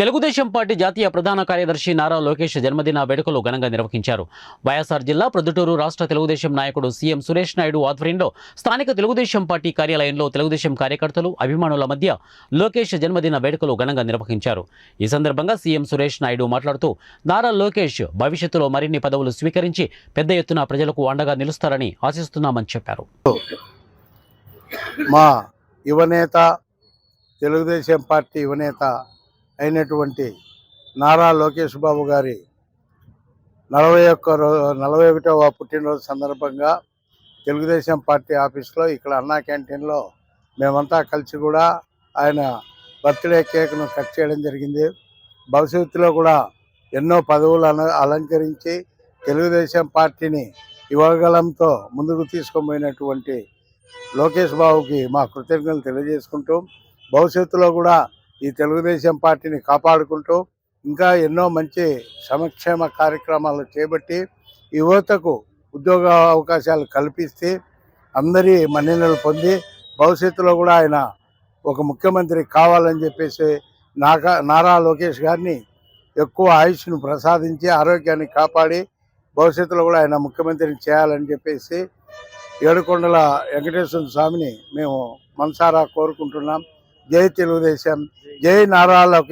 Telugu Desam party జాతీయ ప్రధాన కార్యదర్శి నారా లోకేష్ జన్మదిన వేడుకలు ఘనంగా నిర్వహించారు. వైఎస్ఆర్ జిల్లా ప్రొద్దుటూరు రాష్ట్ర తెలుగుదేశం నాయకుడు సీఎం సురేష్ నాయుడు ఆధ్వర్యంలో స్థానిక తెలుగుదేశం పార్టీ కార్యాలయంలో తెలుగుదేశం కార్యకర్తలు అభిమానుల మధ్య లోకేష్ జన్మదిన వేడుకలు ఘనంగా నిర్వహించారు. ఈ సందర్భంగా సీఎం సురేష్ నాయుడు మాట్లాడుతూ నారా లోకేష్ భవిష్యత్తులో మరిన్ని పదవులు స్వీకరించి పెద్ద ఎత్తున ప్రజలకు అండగా నిలుస్తారని ఆశిస్తున్నామని చెప్పారు. మా యువనేత తెలుగుదేశం పార్టీ యువనేత అయినటువంటి నారా లోకేష్ బాబు గారి నలభై ఒక్క నలభై ఒకటవ పుట్టినరోజు సందర్భంగా తెలుగుదేశం పార్టీ ఆఫీస్లో ఇక్కడ అన్నా క్యాంటీన్లో మేమంతా కలిసి కూడా ఆయన బర్త్డే కేక్ను కట్ చేయడం జరిగింది. భవిష్యత్తులో కూడా ఎన్నో పదవులు అలంకరించి తెలుగుదేశం పార్టీని యువగలంతో ముందుకు తీసుకుపోయినటువంటి లోకేష్ బాబుకి మా కృతజ్ఞతలు తెలియజేసుకుంటూ భవిష్యత్తులో కూడా ఈ తెలుగుదేశం పార్టీని కాపాడుకుంటూ ఇంకా ఎన్నో మంచి సంక్షేమ కార్యక్రమాలు చేపట్టి యువతకు ఉద్యోగ అవకాశాలు కల్పిస్తే అందరి మన్ననలు పొంది భవిష్యత్తులో కూడా ఆయన ఒక ముఖ్యమంత్రి కావాలని చెప్పేసి నాకా నారా లోకేష్ గారిని ఎక్కువ ఆయుష్ను ప్రసాదించి ఆరోగ్యాన్ని కాపాడి భవిష్యత్తులో కూడా ఆయన ముఖ్యమంత్రిని చేయాలని చెప్పేసి ఏడుకొండల వెంకటేశ్వర స్వామిని మేము మనసారా కోరుకుంటున్నాం. జై తెలుగుదేశం జై నారా